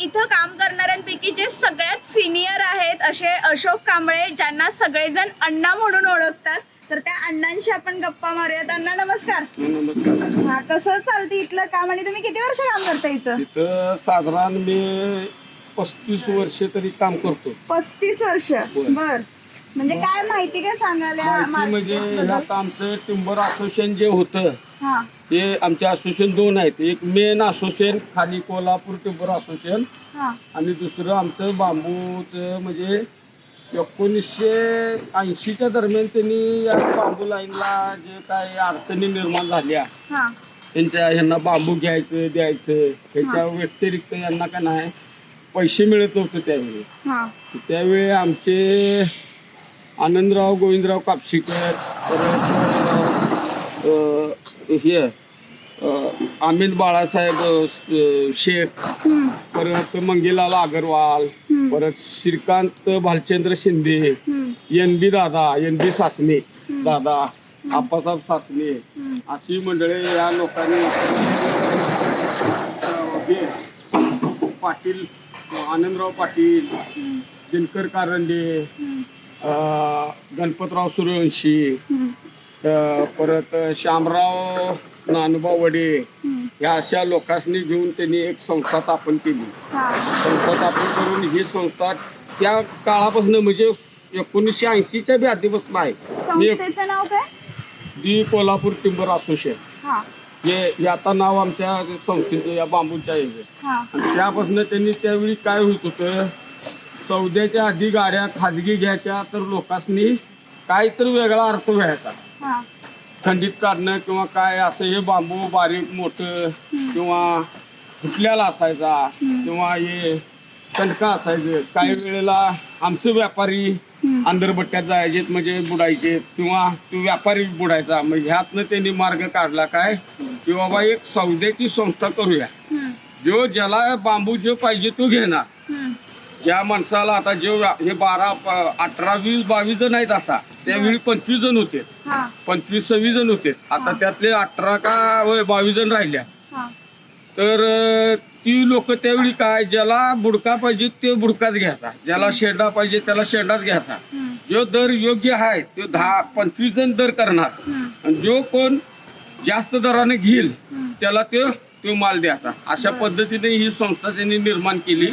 इथं काम करणाऱ्यांपैकी जे सगळ्यात सिनियर आहेत असे अशोक कांबळे ज्यांना सगळेजण अण्णा म्हणून ओळखतात तर त्या अण्णांशी आपण गप्पा मारूयात. अण्णा नमस्कार. नमस्कार. हा कसं चालतं इथलं काम आणि तुम्ही किती वर्ष काम करता इथं? इथं साधारण मी पस्तीस वर्ष तरी काम करतो. पस्तीस वर्ष. बर. म्हणजे काय माहिती काय माहिती म्हणजे? ह्यात आमचं टिंबर असोसिएशन जे होतं हा. ते आमचे असोसिएशन दोन आहेत. एक मेन असोसिएशन खाली कोल्हापूर टिंबर असोसिएशन हा. आणि दुसरं आमचं बांबूचं म्हणजे एकोणीसशे ऐंशीच्या दरम्यान त्यांनी या बांबू लाईनला जे काही अडचणी निर्माण झाल्या. हा. त्यांच्या ह्यांना बांबू घ्यायचं द्यायचं. ह्याच्या व्यतिरिक्त यांना का नाही पैसे मिळत नव्हते त्यावेळी. हा. त्यावेळी आमचे आनंदराव गोविंदराव कापशीकर परत हे अमित बाळासाहेब शेख परत मंगेलाल अगरवाल परत Shrikant Bhalchandra Shinde N B Dada N B Sasane दादा आप्पासाहेब सासने. अशी मंडळी या लोकांनी पाटील आनंदराव पाटील दिनकर कारंडे गणपतराव सूर्यवंशी परत श्यामराव नानुबा वडे हम्म. या अशा लोकांनी घेऊन त्यांनी एक संस्था स्थापन केली. संस्था स्थापन करून ही संस्था त्या काळापासून म्हणजे एकोणीसशे ऐंशीच्या बी आधीपासून आहे दी कोल्हापूर टिंबर असोसिएशन हा. आता नाव आमच्या संस्थेचं या बांबूच्या आहे त्यापासून त्यांनी त्यावेळी काय होत होतं? सौद्याच्या आधी गाड्या खाजगी घ्यायच्या तर लोकांनी काहीतरी वेगळा अर्थ व्हायचा हा. थंडीत काढणं किंवा काय असं हे बांबू बारीक मोठं किंवा फुटल्याला असायचा किंवा हे कणका असायचं. काही वेळेला आमचे व्यापारी अंधरबट्ट्यात जायचे म्हणजे बुडायचे किंवा तो व्यापारी बुडायचा. मग ह्यातनं त्यांनी मार्ग काढला काय? की बाबा एक सौद्याची संस्था करूया. जो ज्याला बांबू जो पाहिजे तो घेणार. ज्या माणसाला आता जे हे बारा अठरा वीस बावीस जण आहेत आता त्यावेळी पंचवीस जण होते. पंचवीस सव्वीस जण होते. आता त्यातले अठरा का बावीस जण राहिल्या. तर ती लोक त्यावेळी काय ज्याला बुडका पाहिजे ते बुडकाच घ्यायचा. ज्याला शेंडा पाहिजे त्याला शेंडाच घ्यायचा. जो दर योग्य आहे तो दहा पंचवीस जण दर करणार. जो कोण जास्त दराने घेईल त्याला तो तो माल द्यायचा. अशा पद्धतीने ही संस्था त्यांनी निर्माण केली.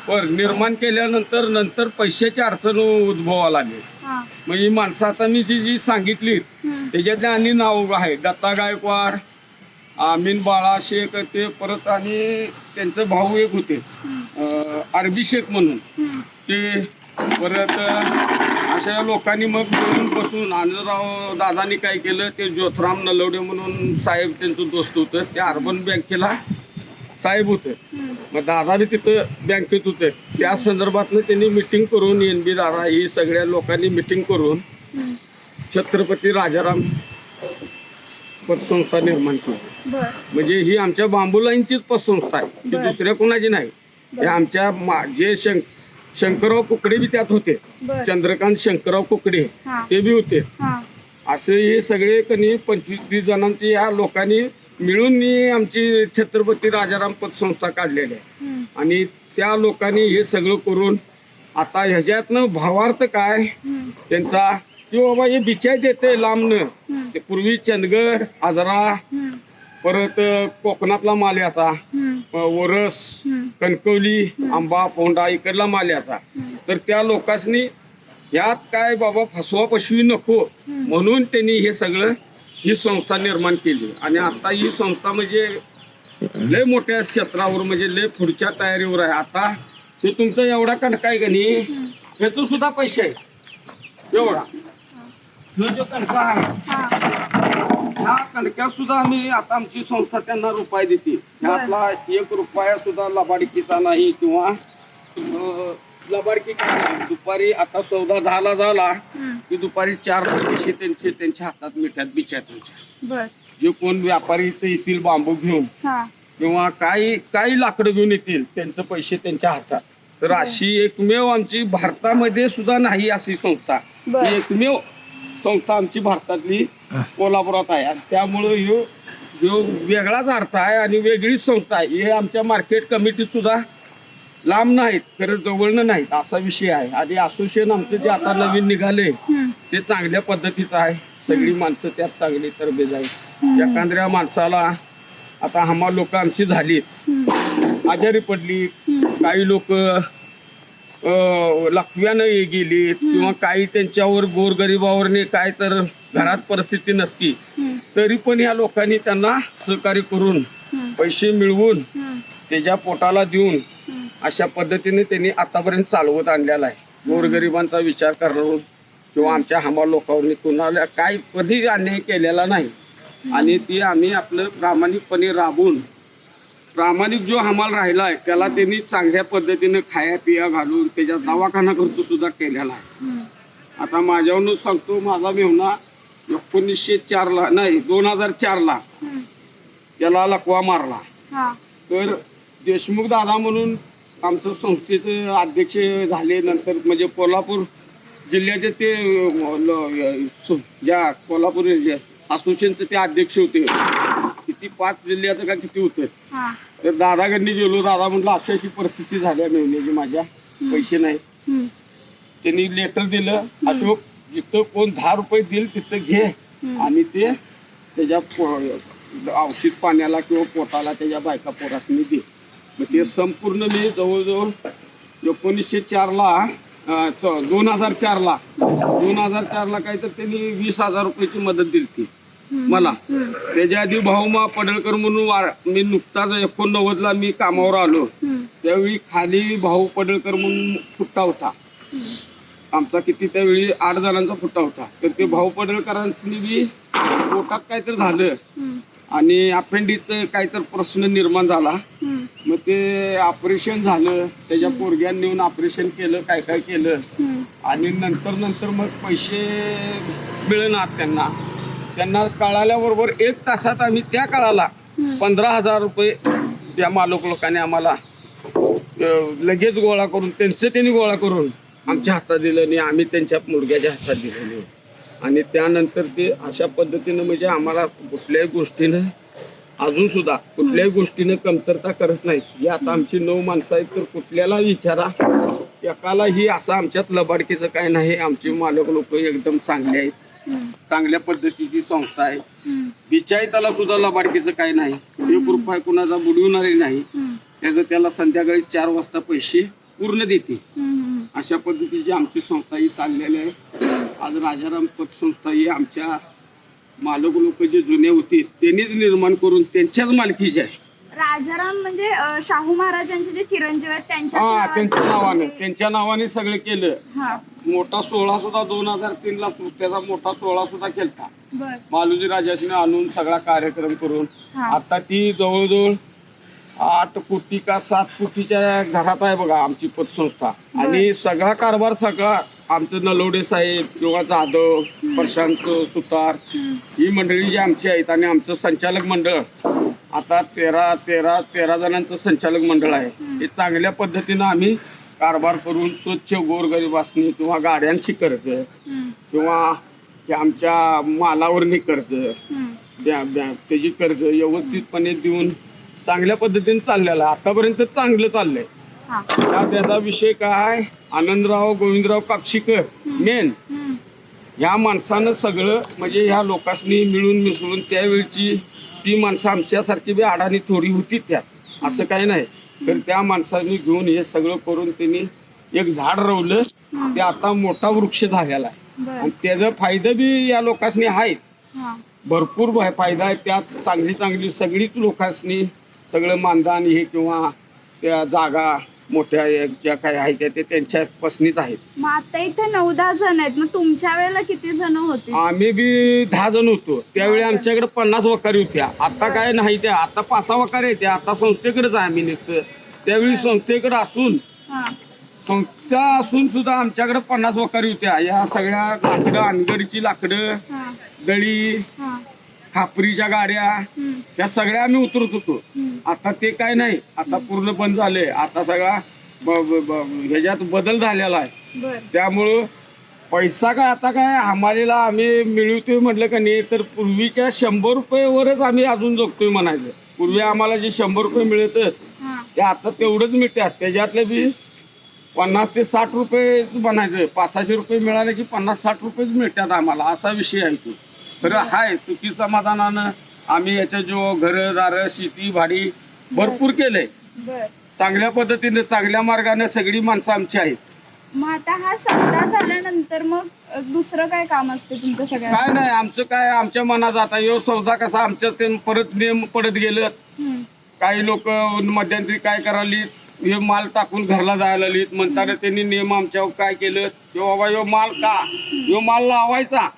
हा पण निर्माण केल्यानंतर नंतर पैशाची अडचण उद्भवा लागली. हा. म्हणजे माणसं आता मी जी जी सांगितली त्याच्यातले आणि नाव आहे दत्ता गायकवाड आमीन बाळा शेख ते परत आणि त्यांचे भाऊ एक होते अरबी शेख म्हणून. ते परत अशा लोकांनी मग मिळून बसून आनंदराव दादानी काय केलं ते ज्योतराम नलवडे म्हणून साहेब त्यांचं दोस्त होतं ते अर्बन बँकेला साहेब होते. मग दादा बी तिथं बँकेत होते. त्या संदर्भातनं त्यांनी मिटिंग करून एन बी दादा ही सगळ्या लोकांनी मिटिंग करून. छत्रपती राजाराम पतसंस्था निर्माण केली. म्हणजे ही आमच्या बांबू लाईनचीच पतसंस्था आहे. ती. दुसऱ्या कोणाची नाही. हे आमच्या मा- जे शंक शंकरराव कुकडे बी त्यात होते. चंद्रकांत शंकरराव कुकडे ते बी होते. असे हे सगळे कनी पंचवीस तीस जणांची या लोकांनी मिळून ही आमची छत्रपती राजाराम पतसंस्था काढलेली आहे. आणि त्या लोकांनी हे सगळं करून आता ह्याच्यातनं भावार्थ काय? त्यांचा की बाबा हे बिचाय देते लांबनं. ते पूर्वी चंदगड आजरा परत कोकणातला माल याचा हम्म, वरस कणकवली आंबा पोंडा इकडला माल याचा तर त्या लोकांनी यात काय बाबा फसवा पशवी नको म्हणून त्यांनी हे सगळं ही संस्था निर्माण केली. आणि आता ही संस्था म्हणजे लय मोठ्या क्षेत्रावर म्हणजे लय पुढच्या तयारीवर आहे. आता ते तुमचा एवढा कणका आहे का नाही? ह्याचं सुद्धा पैसे आहे एवढा. जो कणका आहे ह्या कणक्या सुद्धा आम्ही आता आमची संस्था त्यांना रुपये देते. ह्यातला एक रुपया सुद्धा लबाडकीचा नाही किंवा लबाडकी. दुपारी आता सौदा दहाला झाला हम्म, की दुपारी चार पैसे त्यांचे त्यांच्या हातात त्यांच्या बर. जे कोण व्यापारी इथे येतील बांबू घेऊन हा. किंवा काही काही लाकडं घेऊन येतील त्यांचे पैसे त्यांच्या हातात. तर अशी एकमेव आमची भारतामध्ये सुद्धा नाही अशी संस्था. बर. ही एकमेव संस्था आमची भारतातली कोल्हापुरात आहे. आणि त्यामुळं ह्यो ह्यो वेगळाच अर्थ आहे आणि वेगळीच संस्था आहे. हे आमच्या मार्केट कमिटीत सुद्धा लांब नाहीत खरं जवळनं नाहीत असा विषय आहे. आणि असोसिएशन आमचं जे आता नवीन निघाले. ते चांगल्या पद्धतीचं आहे. सगळी माणसं त्यात चांगली तरबेज आहे एखाद्या माणसाला आता हमा लोक आमची झालीत. आजारी पडली काही लोक लकव्यानं गेलीत किंवा काही त्यांच्यावर गोरगरिबावरने काय तर घरात परिस्थिती नसती. तरी पण या लोकांनी त्यांना सहकार्य करून पैसे मिळवून. त्याच्या पोटाला देऊन. अशा पद्धतीने त्यांनी आतापर्यंत चालवत आणलेला आहे गोरगरिबांचा विचार करून किंवा आमच्या हमाल लोकांनी कुणाला काय कधी अन्याय केलेला नाही आणि ती आम्ही आपलं प्रामाणिकपणे राबून प्रामाणिक जो हमाल राहिला आहे त्याला त्यांनी चांगल्या पद्धतीने खाया पिया घालून त्याच्या दवाखाना खर्च सुद्धा केलेला आहे. आता माझ्यावरूनच सांगतो माझा मेहना एकोणीसशे चारला नाही दोन हजार चारला. त्याला लकवा मारला. तर देशमुख दादा म्हणून आमचं संस्थेचे अध्यक्ष झाले नंतर म्हणजे कोल्हापूर जिल्ह्याचे ते ज्या कोल्हापूर असोसिएशनचे ते अध्यक्ष होते. किती पाच जिल्ह्याचं का किती होतं? हा. तर दादाकडनी गेलो दादा म्हटलं अशी अशी परिस्थिती झाली मेहण्याची माझ्या. पैसे नाही. त्यांनी लेटर दिलं अशोक जिथं कोण दहा रुपये देईल तिथं घे. आणि ते त्याच्या औषध पाण्याला किंवा पोटाला त्याच्या बायका पोरासनी दे. मग ते संपूर्ण मी जवळजवळ एकोणीसशे चारला दोन हजार चारला दोन हजार चारला काय तर त्यांनी वीस हजार रुपयाची मदत दिली ती मला. त्याच्या आधी भाऊमा पडळकर म्हणून मी नुकताच एकोणनव्वदला मी कामावर आलो. त्यावेळी खाली भाऊ पडळकर म्हणून फुट्टा होता. आमचा किती त्यावेळी आठ जणांचा फुट्टा होता. तर ते भाऊ पडळकरांनी बी पोटात काहीतरी झालं. आणि अपेंडिकचं काहीतरी प्रश्न निर्माण झाला. मग ते ऑपरेशन झालं. त्याच्या पोरग्यान नेऊन ऑपरेशन केलं काय काय केलं. आणि नंतर नंतर मग पैसे मिळणार त्यांना. त्यांना कळाल्याबरोबर एक तासात आम्ही त्या काळाला पंधरा हजार रुपये त्या मालक लोकांनी आम्हाला लगेच गोळा करून त्यांचं त्यांनी गोळा करून आमच्या हातात दिलं आणि आम्ही त्यांच्या मुलग्याच्या हातात दिलेले. आणि त्यानंतर ते अशा पद्धतीनं म्हणजे आम्हाला कुठल्याही गोष्टीनं अजून सुद्धा कुठल्याही गोष्टीनं कमतरता करत नाहीत आता आमची नऊ माणसं आहेत तर कुठल्याला विचारा एकालाही असं आमच्यात लबाडकीचं काय नाही आमचे मालक लोक एकदम चांगले आहेत. चांगल्या पद्धतीची संस्था आहे हम्म. बिचाईताला सुद्धा लबाडकीचं काय नाही एक रुपये कुणाचा बुडवणारे नाही. त्याचं त्याला संध्याकाळी चार वाजता पैसे पूर्ण देते. अशा पद्धतीची आमची संस्था ही चाललेली आहे आज राजाराम पतसंस्था ही आमच्या मालक लोक जे जुने होते त्यांनीच निर्माण करून त्यांच्याच मालकीचे आहे. राजाराम म्हणजे अं, शाहू महाराजांचे जे चिरंजीव आहेत त्यांच्या हा त्यांच्या नावाने त्यांच्या नावाने सगळं केलं. हा. मोठा सोहळा सुद्धा दोन हजार तीन ला त्याचा मोठा सोहळा सुद्धा केलता. बर. मालुजी राजाने आणून सगळा कार्यक्रम करून हा. आता ती जवळजवळ आठ कोटी का सात कोटीच्या घरात आहे बघा आमची पतसंस्था. आणि सगळा कारभार सगळा आमचं नलोडे साहेब किंवा जाधव प्रशांत सुतार ही मंडळी जी आमची आहेत आणि आमचं संचालक मंडळ आता तेरा तेरा तेरा जणांचं संचालक मंडळ आहे. हे चांगल्या पद्धतीनं आम्ही कारभार करून स्वच्छ गोरगरिबासनी किंवा गाड्यांची कर्ज किंवा ते आमच्या मालावरनी कर्ज त्याची कर्ज व्यवस्थितपणे देऊन चांगल्या पद्धतीने चाललेलं आहे. आतापर्यंत चांगलं चाललंय. त्या त्याचा विषय काय? आनंदराव गोविंदराव कापशीकर मेन. ह्या माणसानं सगळं म्हणजे ह्या लोकांनी मिळून मिसळून त्यावेळची ती माणसं आमच्यासारखी बी अडाणी थोडी होती त्यात. असं काही नाही. तर त्या माणसांनी घेऊन हे सगळं करून त्यांनी एक झाड रवलं. ते आता मोठा वृक्ष झालेला आहे. आणि त्याचा फायदा बी या लोकांनी आहे हा. भरपूर फायदा आहे. त्यात चांगली चांगली सगळीच लोकांनी सगळं मानधन हे किंवा त्या जागा मोठ्या एक ज्या काही आहेत ते त्यांच्या पसनीच आहेत. मग आता इथे नऊ दहा जण आहेत. मग तुमच्या वेळेला किती जण होते? आम्ही बी दहा जण होतो. त्यावेळी आमच्याकडे पन्नास वकारी होत्या. आता काय नाही त्या. आता पाच सहा वकारी त्या. आता संस्थेकडेच आहे आम्ही नुसतं त्यावेळी संस्थेकडे असून हा. संस्था असून सुद्धा आमच्याकडे पन्नास वकारी होत्या. या सगळ्या लाकडं अनगडीची लाकडं हा. दळी हा. खापरीच्या गाड्या हम्म. त्या सगळ्या आम्ही उतरत होतो. आता ते काय नाही. आता पूर्ण बंद झाले. आता सगळा ह्याच्यात बदल झालेला आहे. त्यामुळं पैसा काय आता काय हमालीला आम्ही मिळवतोय म्हटलं का नाही तर पूर्वीच्या शंभर रुपयेवरच आम्ही अजून जगतोय म्हणायचं. पूर्वी आम्हाला जे शंभर रुपये मिळत हा. ते आता तेवढंच मिळतात. त्याच्यातले बी पन्नास ते साठ रुपये बनायचे पाच सहाशे रुपये मिळाले की पन्नास साठ रुपयेच मिळतात आम्हाला. असा विषय आहे तो. खरं हाय सुखी समाधानानं आम्ही याच्या जो घरं दारं शेती भाडी भरपूर केलंय. बर. चांगल्या पद्धतीने चांगल्या मार्गाने सगळी माणसं आमची आहेत. मग आता हा सप्ताह झाल्यानंतर मग अ, दुसरं काय काम असते तुमचं सगळ्या काय नाही आमचं काय आमच्या मनात आता यो सौदा कसा आमच्या ते परत नियम पडत गेलं. काही लोक मध्यंतरी काय करायली हे माल टाकून घरला जायला लिहित म्हणताना त्यांनी नियम आमच्यावर काय केलं की बाबा यो माल का? यो माल लावायचा.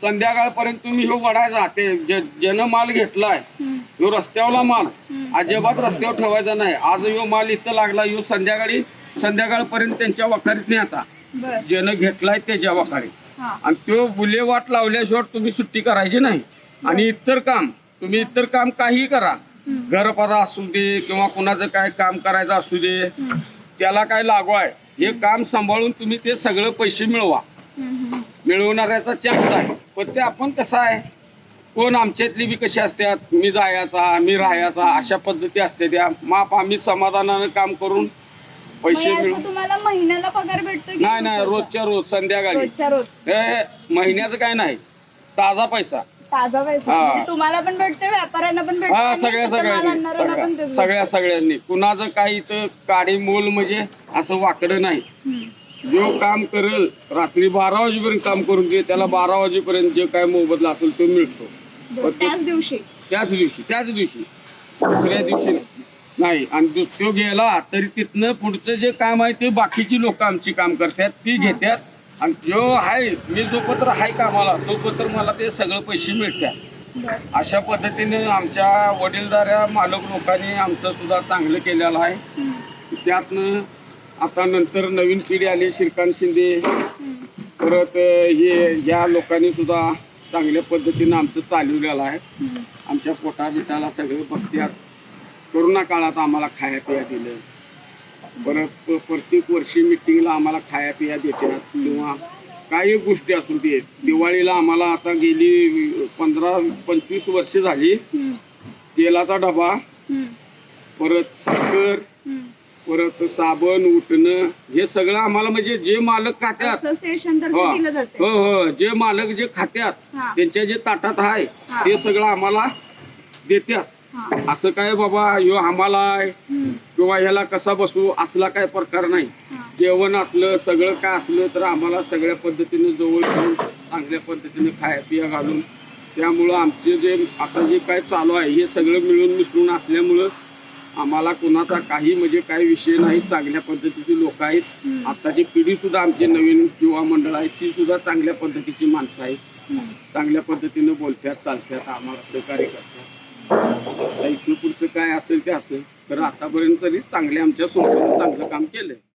संध्याकाळपर्यंत तुम्ही ह्यो वडायचा ते जे- ज्यानं माल घेतलाय ह्यो रस्त्यावरला माल. अजिबात रस्त्यावर ठेवायचा नाही. आज ह्यो माल इथं लागला ह्यो संध्याकाळी संध्याकाळपर्यंत त्यांच्या वखारीत नाही आता. बर. ज्यानं घेतलाय त्याच्या वखारी हा. आणि तो बुलेवाट लावल्याशिवाय तुम्ही सुट्टी करायची नाही. आणि इतर काम तुम्ही इतर काम काही करा. घरपरा असू दे किंवा कुणाचं काय काम करायचं असू दे. त्याला काय लागू आहे? हे काम सांभाळून तुम्ही ते सगळं पैसे मिळवा. मिळवणाऱ्याचा चान्स आहे. पण ते आपण कसं आहे? कोण आमच्यातली बी कशी असतात? मी जायचा मी राहायचा अशा पद्धती असते त्या. माप आम्ही समाधानानं काम करून पैसे याचा मिळवून तुम्हाला महिन्याला पगार भेटतो नाही नाही? रोजच्या रोज संध्याकाळी. रोजच्या रोज. हे महिन्याचं काय नाही. ताजा पैसा. ताजा पैसा. हा. म्हणजे तुम्हाला पण भेटते व्यापाऱ्यांना पण भेटते हा आणि सगळ्या सगळ्यांनी आणणाऱ्यांना पण सगळ्या सगळ्यांनी. कुणाचं काही तर काडी मोल म्हणजे असं वाकडं नाही. हम्म. जो काम करेल रात्री बारा वाजेपर्यंत काम करून दे त्याला बारा वाजेपर्यंत जे काय मोबदला असेल तो मिळतो. त्याच दिवशी? त्याच दिवशी त्याच दिवशी. दुसऱ्या दिवशी नाही. आणि तो गेला तरी तिथनं पुढचं जे काम आहे ते बाकीची लोक आमची काम करतात ती घेतात. आणि जो आहे मी जो पत्र आहे कामाला तो पत्र मला ते सगळं पैसे मिळतात. अशा पद्धतीने आमच्या वडीलधाऱ्या मालक लोकांनी आमचं सुद्धा चांगलं केलेलं आहे. त्यातनं आता नंतर नवीन पिढी आली श्रीकांत शिंदे. परत हे या लोकांनी सुद्धा चांगल्या पद्धतीनं आमचं चालवलेलं आहे. आमच्या पोटा बिटाला सगळं बघत्यात. कोरोना काळात आम्हाला खाया पिया दिलं. परत प्रत्येक वर्षी मिटिंगला आम्हाला खाया पिया देतात किंवा काही गोष्टी असू दे दिवाळीला आम्हाला आता गेली पंधरा पंचवीस वर्ष झाली. तेलाचा डबा. परत साखर. परत साबण उठणं हे सगळं आम्हाला म्हणजे जे मालक खात्यात हो तर्फे दिलं जाते हो हो जे मालक जे खात्यात हा. त्यांच्या जे ताटात आहे हा. ते सगळं आम्हाला देतात हा. असं काय बाबा ह्यो आम्हाला आहे हम्म. किंवा ह्याला कसा बसू असला काय प्रकार नाही हा. जेवण असलं सगळं काय असलं तर आम्हाला सगळ्या पद्धतीने जवळ घेऊन चांगल्या पद्धतीने खाया पिया घालून त्यामुळं आमचे जे आता जे काय चालू आहे हे सगळं मिळून मिसळून असल्यामुळं आम्हाला कोणाचा काही म्हणजे काही विषय नाही चांगल्या पद्धतीची लोक आहेत. आताची पिढी सुद्धा आमची नवीन युवा मंडळ आहे ती सुद्धा चांगल्या पद्धतीची माणसं आहेत. चांगल्या पद्धतीनं बोलतात चालतात आम्हाला सहकार्य करतात. पुढचं काय असेल ते असेल. तर आतापर्यंत तरी चांगले आमच्यासोबत चांगलं काम केलंय.